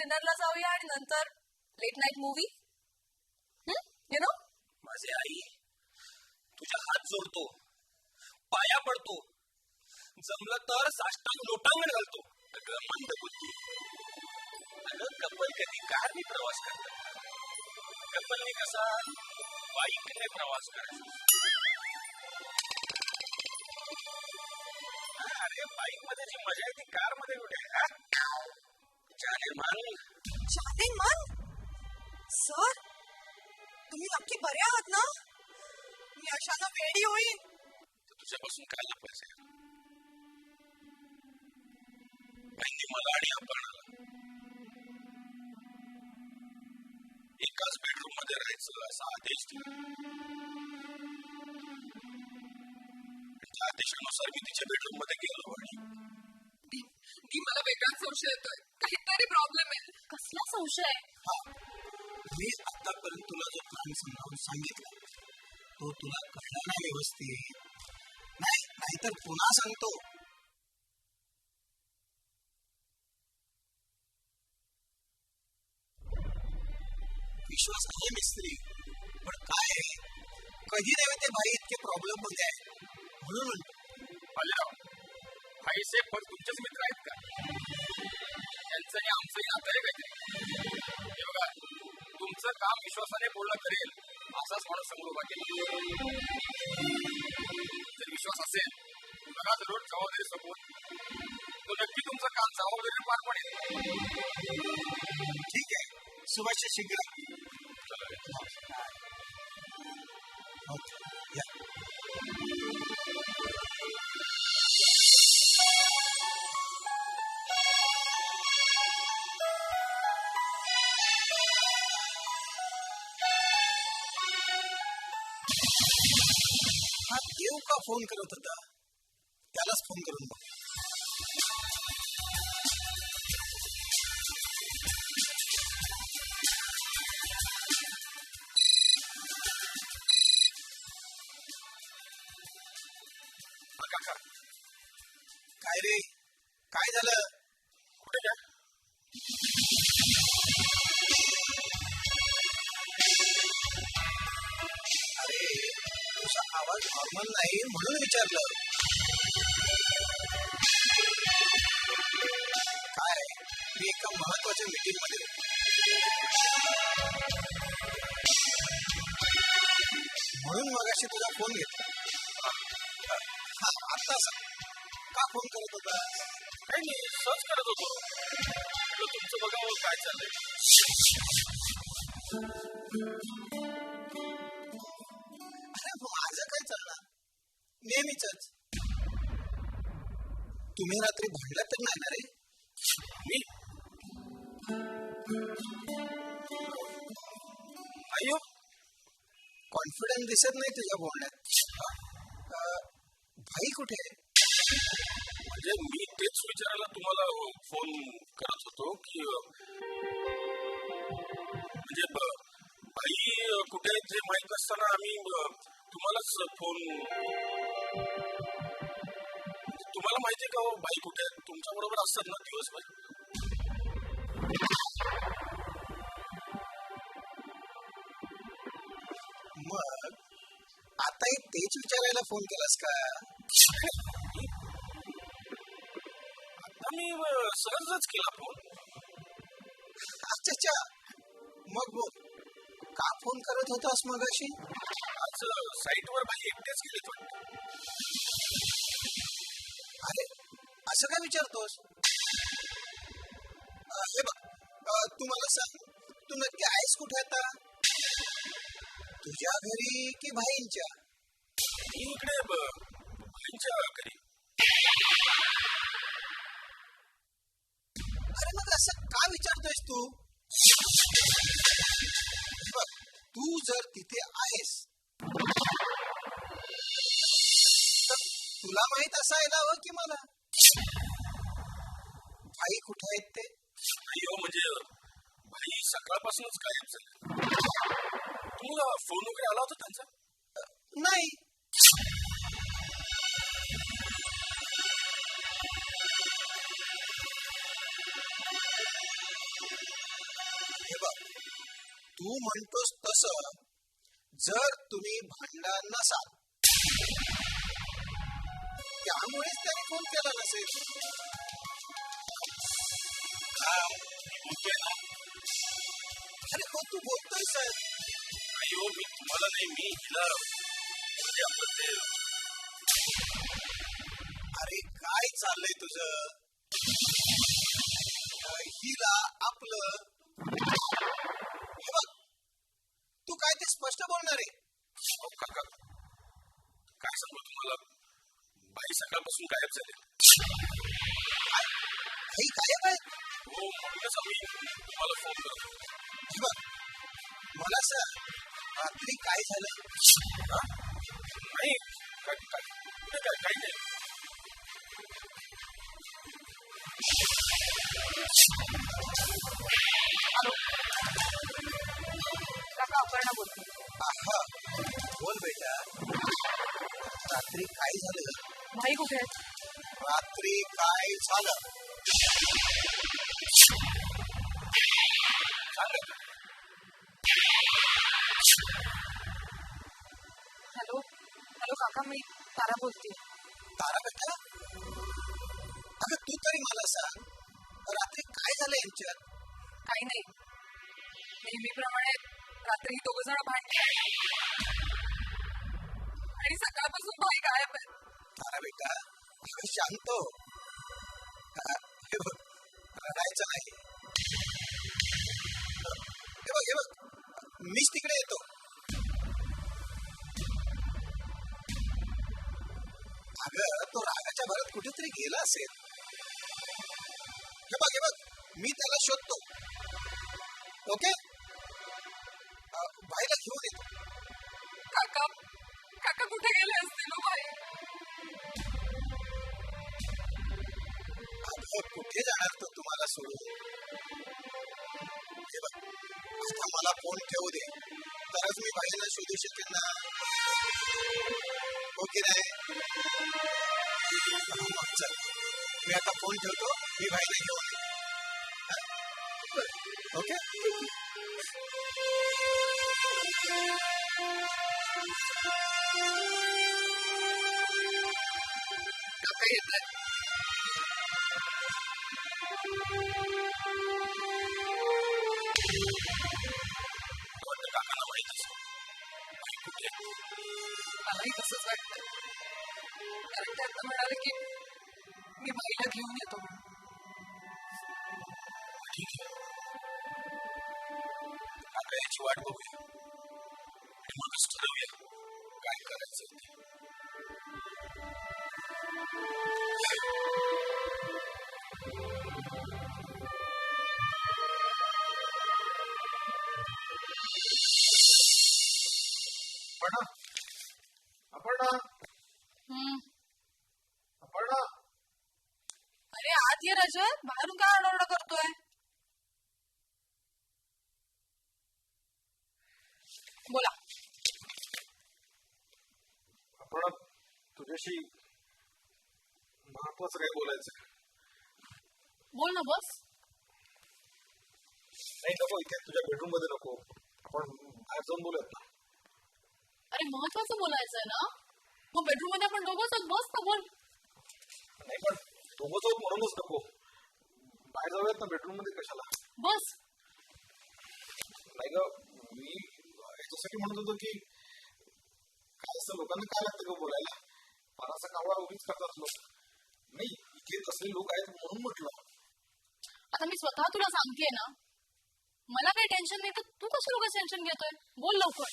डिनरला जाऊया आणि नंतर late night movie you know माझे आई तुझ्या हात जोडतो पाया पडतो जमलं तर साष्टांग लोटांगण घालतो. अगं मंद बुद्धी. अगं कपल कधी कारने प्रवास करतात कपलने कसा बाईकने प्रवास करायचा? अरे बाईकमध्ये जी मजा आहे ती कारमध्ये कुठे आहे, हा? जाने मन जाने मन सर तुम्ही नक्की बरे आहात ना? मी अशानं वेडी होईन. तर तुझ्यापासून काय लपायचं त्यांनी मला आणि आपणाला एकाच बेडरूममध्ये राहायचं असा आदेश दिला. त्या आदेशानुसार मी तिच्या बेडरूममध्ये गेलो आणि ती मला वेगळाच संशय येतोय काहीतरी प्रॉब्लेम आहे कसला संशय हा मी आतापर्यंत तुला जो प्लॅन समजावून सांगितला तो तुला कळला नाही व्यवस्थित नाही नाहीतर पुन्हा सांगतो विश्वास आहे मिस्त्री पण काय आहे, कधी नव्हे ते भाई इतके प्रॉब्लेम मध्ये आहे म्हणून म्हणतो अल्लाह पैसे पण तुमचेच मित्र आहेत का? त्यांचं आणि आमचंही नातं आहे काहीतरी हे बघा तुमचं काम विश्वासाने पूर्ण करेल असाच माणूस समोर उभा केला. जर विश्वास असेल बघा जरूर जबाबदारी सोबत तो नक्की तुमचं काम जबाबदारी पार पडेल. ठीक आहे. सुभाष शीघ्र हा, काका काय रे? काय झालं? कुठे घ्या अरे तुझा आवाज नॉर्मल नाही म्हणून विचारलं. काय? मी एका महत्त्वाच्या मीटिंगमध्ये म्हणून मगाशी तुझा फोन घेतला. फोन करत होता. काही नाही सहज करत होतो. तुमचं बघावं काय चाललंय? अरे हो, माझं काय चाललं? नेहमीच तुम्ही रात्री भांडलात तर नाही ना रे? मी? अयो कॉन्फिडन्स दिसत नाही तुझ्या बोलण्यात. भाई कुठे? आहे म्हणजे मी तेच विचारायला तुम्हाला फोन करत होतो की म्हणजे बाई कुठे हे माहीत असताना आम्ही तुम्हालाच फोन तुम्हाला माहिती आहे का बाई कुठे तुमच्या बरोबर असतात ना दिवसभर मग आताही तेच विचारायला फोन केलास का अ, सहजच केला फोन अच्छा मग बोल का फोन करत होतास मगाशी आज साईटवर बाई एकटेच गेलेत वाटतं अरे असं काय विचारतोस हे बघ तू मला सांग तू नक्की आहेस कुठे आता तुझ्या घरी की भाईंच्या इकडे ब- अरे मग असं का विचारतोयस तू? हे बघ तू जर तिथे आहेस तर तुला माहीत असायला हवं की मला? भाई कुठे आहेत ते? अय्यो म्हणजे भाई सकाळपासूनच झाले तुम्हाला फोन वगैरे आला होता त्यांचा? नाही तू म्हणतोस तस. जर तुम्ही भांडण नसाल. त्यामुळेच त्याने फोन केला नसेल. अरे हो तू बोलतोय सर. अय्यो मी तुम्हाला नाही मी हिला अरे काय चाललंय तुझं? हिला आपलं काय ते स्पष्ट बोलणार आहे? काय सांगू तुम्हाला? बाई सकाळपासून गायब झाले. काही गायब आहे? हो म्हणूनच आम्ही तुम्हाला फोन करतो बघ मला सांग रात्री काय झालं? नाही काय काय काय काही नाही. अपर्णा बोलते बोल बेटा रात्री काय झालं भाई कुठे रात्री काय झालं हॅलो हॅलो काका मी तारा बोलते तारा बेटा अगं तू तरी मला सांग रात्री काय झालं यांच्यात काही नाही नेहमीप्रमाणे रात्री दोघ जण आणि सकाळपासून भाई गायब आहे. तारा बेटा शांत हो. रडायचं नाही. हे बघ हे बघ मीच तिकडे येतो. अगं तो रागाच्या भरात कुठेतरी गेला असेल. हे बघ हे बघ मी त्याला शोधतो. ओके? अ, बाईला घेऊन येतो काका काका कुठे गेले असतील हो भाई कुठे जाणार तो तुम्हाला सोडून आता मला फोन ठेवू दे. तरच मी बाईला शोधू शकेन ना. ओके की नाही? मी आता फोन ठेवतो मी बाईला घेऊन कारण त्यांना म्हणाले की मी बाईला घेऊन येतो ठीक आहे काका याची वाट बघूया आणि मगच ठरवूया काय करायचं ते अपर्णा अपर्णा अपर्णा अरे आत ये रजत बाहेरून काय आरडाओरडा करतोय? बोला. आपण तुझ्याशी महत्वाचं काय बोलायचं? बोल ना बस. नाही नको इथे तुझ्या बेडरूममध्ये नको. आपण बाहेर जाऊन बोलूयात ना. अरे महत्वाचं बोलायचंय ना? मग बेडरूममध्ये आपण दोघंच बस ना बोल. नाही पण जाऊ म्हणूनच नको बाहेर जाऊयात ना बेडरूममध्ये कशाला? बस. नाही ग मी याच्यासाठी म्हणत होतो की काय असतं लोकांना काय लागतं ग बोलायला? असा कावळा उभीच करतात लोक. नाही इथे तसले लोक आहेत म्हणून म्हटलं. आता मी स्वतः तुला सांगतेय ना मला काही टेन्शन नाही तर तू कसं लोक टेन्शन घेतोय? बोल लवकर.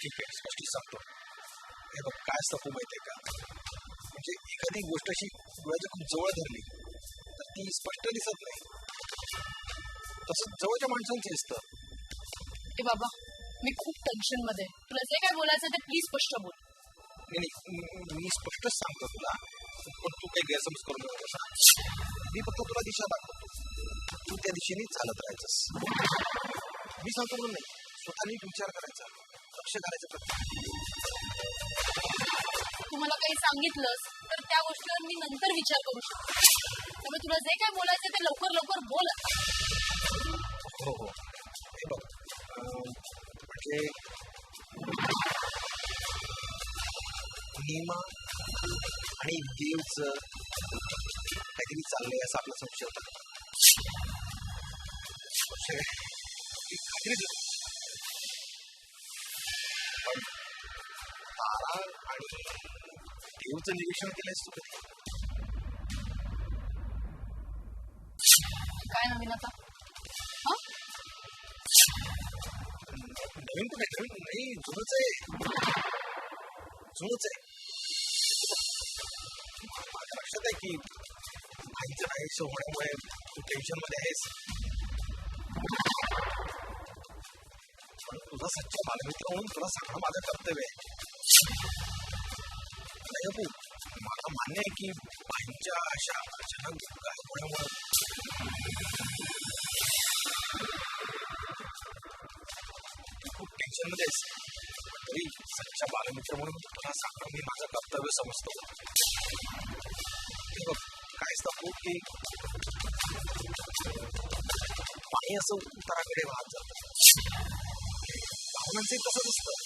ठीक आहे स्पष्ट सांगतो. हे बघ काय असतं माहितीये का? म्हणजे एखादी गोष्ट अशी डोळ्याच्या खूप जवळ धरली. तर ती स्पष्ट दिसत नाही. तसं जवळच्या माणसांची असतं ए बाबा मी खूप टेन्शनमध्ये. तुला जे काय बोलायचं ते प्लीज स्पष्ट बोल. नाही मी- स्पष्टच सांगतो तुला. पण तू काही गैरसमज करू नकोस हा. मी फक्त तुला दिशा दाखवतो. तू त्या दिशेने चालत राहायचंस. मी सांगतो म्हणून नाही. स्वतःने विचार करायचा. लक्ष घालायचं प्रत्येक तू मला काही सांगितलंस? त्या गोष्टीवर मी नंतर विचार करू शकतो. त्यामुळे तुला जे काय बोलायचं ते लवकर लवकर बोल. हो हो. म्हणजे नीमा आणि देवच काहीतरी चाललंय असा आपला संशय होता. खात्री देतो पण तारा आणि देवचं निरीक्षण केलंयस तू काय नवीन आता नवीन कुठे नवीन नाही जुनच आहे जुनच आहे माझ्या लक्षात आहे की भाईचं नाहीसं होण्यामुळे तू टेन्शनमध्ये आहेस पण तुझा सच्चा बालमित्र म्हणून तुला सांगणं माझं कर्तव्य आहे नाही मला मान्य आहे की बाईंच्या अशा अचानक गायब खूप टेन्शनमध्ये तरी सच्चा बालमित्र म्हणून तुला सांगणं मी माझं कर्तव्य समजतो ते बघ काय सांगू की पाणी असं उत्तराकडे वाहत जात भावनांचे कसं दिसतं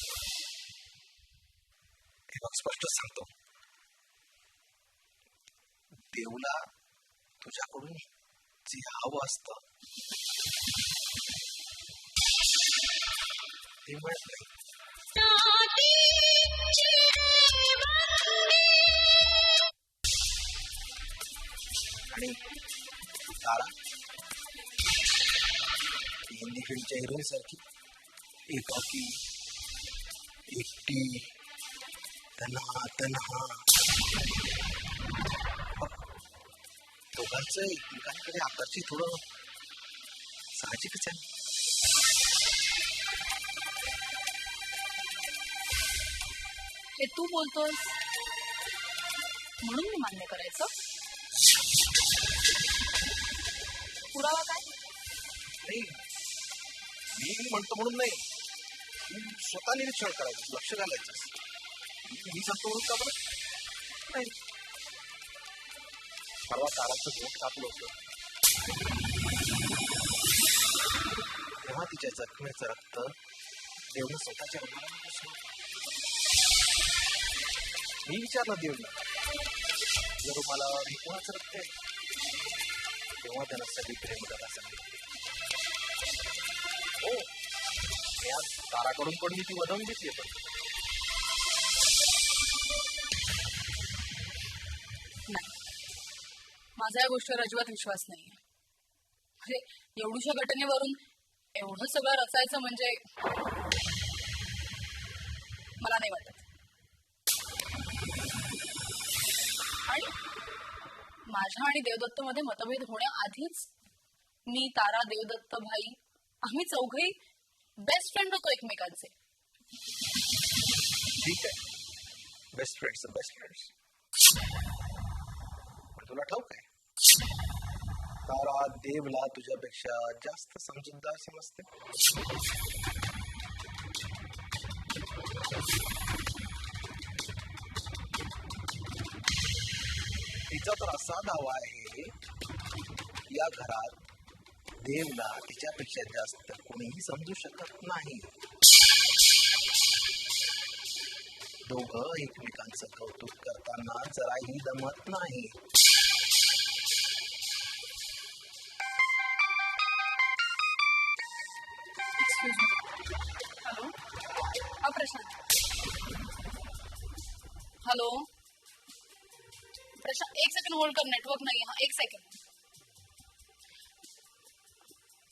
हे बघ स्पष्ट सांगतो देवला तुझ्याकडून जे हवं असत. ते मिळत नाही. आणि तारा? हिंदी फिल्मच्या हिरोईन सारखी एकाकी एकटी तन्हा तन्हा. दोघांचं एकमेकांकडे आकर्षित थोडं साहजिकच आहे. हे तू बोलतोस? म्हणून मी मान्य करायचं? पुरावा काय? नाही मी म्हणतो म्हणून नाही. तू स्वतः निरीक्षण करायचं लक्ष घालायचं. मी सांगतो म्हणून का बरं? नाही. परवा ताराचं बोट कापलं होतं. तेव्हा तिच्या जखमेचं रक्त देवनं स्वतःच्या रुमाला मी विचारलं देवनं जर मला रिपोर्टचं रक्त आहे. तेव्हा त्यानं सगळी प्रेम करा सांगितली. हो मी आज ताराकडून पण मी ती वदवून घेतली पण. माझा या गोष्टीवर अजिबात विश्वास नाहीये. म्हणजे एवढूशा घटनेवरून एवढं सगळं रचायचं म्हणजे मला नाही वाटत. आणि माझ्या आणि देवदत्त मध्ये मतभेद होण्याआधीच मी तारा देवदत्त भाई आम्ही चौघही बेस्ट फ्रेंड होतो एकमेकांचे. ठीक आहे. बेस्ट फ्रेंड्स बेस्ट फ्रेंड्स तुला ठाऊक आहे? तारा देवला तुझ्यापेक्षा जास्त समजूतदार समजते. तिचा तर असा दावा आहे या घरात देवला तिच्यापेक्षा जास्त कोणीही समजू शकत नाही. दोघं एकमेकांचं कौतुक करताना जराही दमत नाही. एक्सक्यूज हॅलो हा, प्रशांत। हॅलो प्रशांत, एक सेकंड होल्ड कर नेटवर्क नाही, हा, एक सेकंड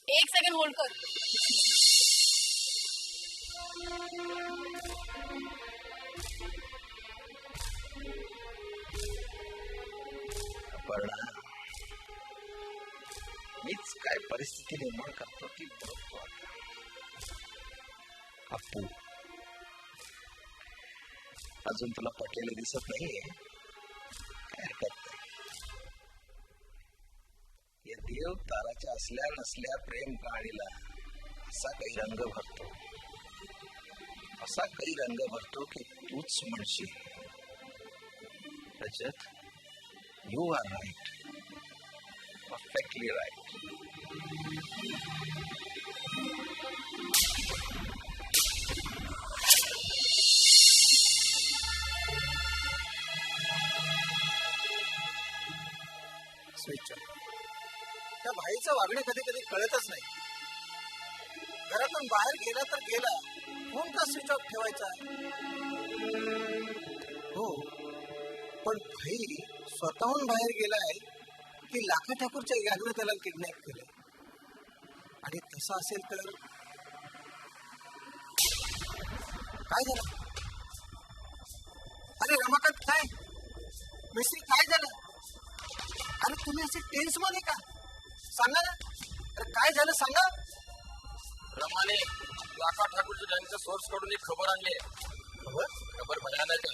एक सेकंड होल्ड कर। मीच काय परिस्थिती निर्माण करतो ती आता अप्पू अजून तुला पटलेलं दिसत नाहीये. काय हरकत नाही. या देव ताराच्या असल्या नसल्या प्रेम कहाणीला असा काही रंग भरतो. असा काही रंग भरतो की तूच म्हणशील. Rajat you are right perfectly right switch त्या भाईचं वागणे कधी कधी कळतच नाही. घरातून बाहेर गेला तर गेला फोन का स्विच ऑफ ठेवायचा? हो पण भाई स्वतःहून बाहेर गेलाय की लाखा ठाकूरच्या याग्र त्याला किडनॅप केलंय. आणि तसं असेल तर? काय झालं? अरे रमाकांत काय? मिस्त्री काय झालं? अरे तुम्ही असे टेन्समध्ये का? सांगा ना. अरे काय झालं सांगा. रमाने लाखा ठाकूरच्या गँगच्या सोर्सकडून एक खबर आणली आहे. खबर? खबर भयानक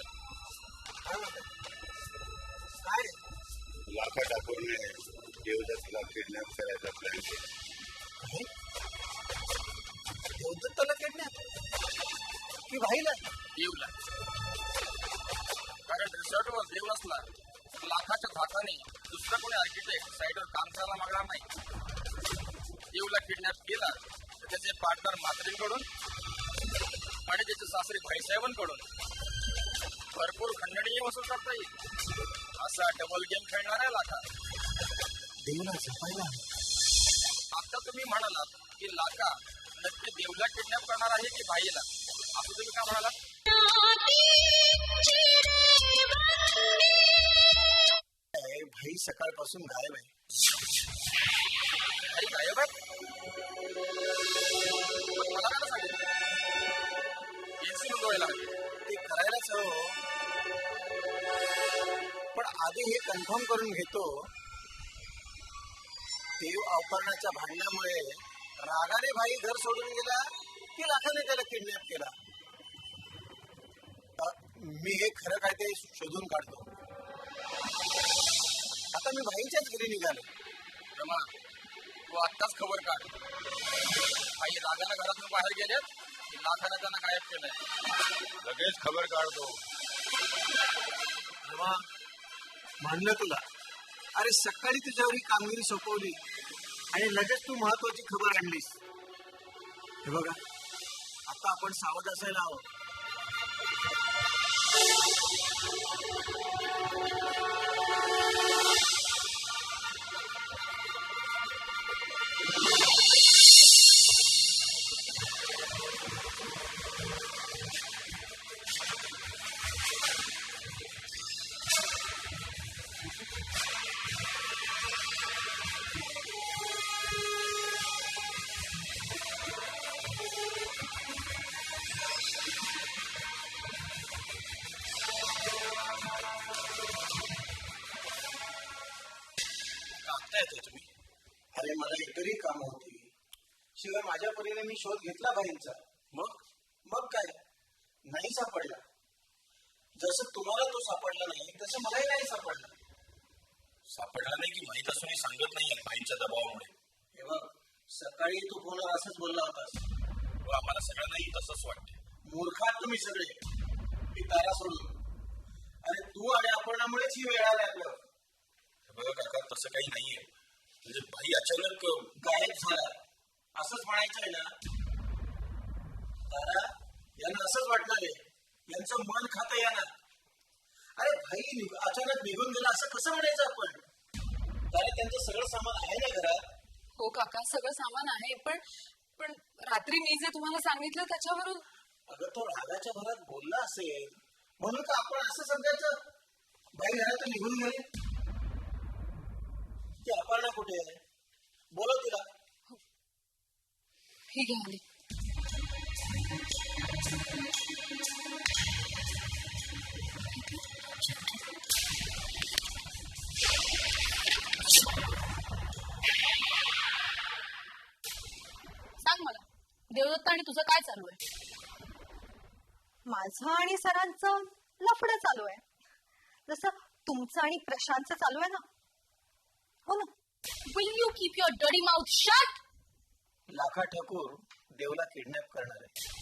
काय लाखा ठाकूरने देवदत्तला किडनॅप करायचा प्लॅन केला? देवदत्ताला किडनॅप की भाईला? देवला कारण रिसॉर्टवर देव तर लाखाच्या धाकाने दुसरा कोणी आर्किटेक्ट साईटवर काम करायला मागणार नाही. देवला किडनॅप केला तर त्याचे पार्टनर मात्रेंकडून आणि त्याचे सासरे भाईसाहेबांकडून भरपूर खंडणीय वसूल करता येईल. असा डबल गेम खेळणार आहे लाखा. देवला हवं. आता तुम्ही म्हणालात की लाका नक्की देवला किडनॅप करणार आहे की भाईला? असं तुम्ही का म्हणालात? भाई सकाळपासून गायब आहे. गायब मला काय सांगितलं हवी ते करायलाच हवं. पण आधी हे कन्फर्म करून घेतो. देव अवकरणाच्या भांडण्यामुळे रागाने भाई घर सोडून गेला की लाखाने त्याला किडनॅप केला? मी हे खरं काय ते शोधून काढतो. आता मी भाईच्याच घरी निघालो. रमा तू आत्ताच खबर काढ. काही रागानं घरातून बाहेर गेलेत की लाखानं त्यांना गायब केलंय. लगेच खबर काढतो. तेव्हा म्हणलं तुला. अरे सकाळी तुझ्यावर ही कामगिरी सोपवली आणि लगेच तू महत्वाची खबर आणलीस. हे बघा आता आपण सावध असायला हवं. कागता येतोय तुम्ही? अरे मला इतरही काम होती. शिवाय माझ्या परीने मी शोध घेतला भाईंचा मग? मग काय? नाही सापडला. जसं तुम्हाला तो सापडला नाही तसं मलाही नाही सापडला. सापडला नाही की माहीत असूनही सांगत नाही भाईच्या दबावामुळे. हे बघ सकाळी तू फोनवर असंच बोलला होतास. व आम्हाला सगळ्यांनाही तसंच वाटते मूर्खात तुम्ही सगळे. ही तारा सोडून अरे तू आणि अपर्णामुळेच ही वेळ आली आपल्यावर. हे बघा काका तसं काही नाहीये. म्हणजे भाई अचानक गायब झाला. असंच म्हणायचं आहे ना तारा यांना असंच वाटणार आहे. यांचं मन खातं यांना अरे भाई अचानक निघून गेला असं कसं म्हणायचं आपण? तारा त्यांचं सगळं सामान आहे ना घरात? हो काका सगळं सामान आहे पण पण रात्री मी जे तुम्हाला सांगितलं त्याच्यावरून अगं तो रागाच्या भरात बोलला असेल. म्हणून का आपण असं समजायचं? बाई घरातून निघून गेले. ती अपर्णा कुठे आहे? बोलव तिला. सांग मला देवदत्त आणि तुझं काय चालू आहे? माझं आणि सरांचं लफडं चालू आहे. जसं तुमचं आणि प्रशांतचं चालू आहे ना हो ना? विल यू कीप युअर डडी माउथ शट लाखा ठाकूर देवला किडनॅप करणार. आहे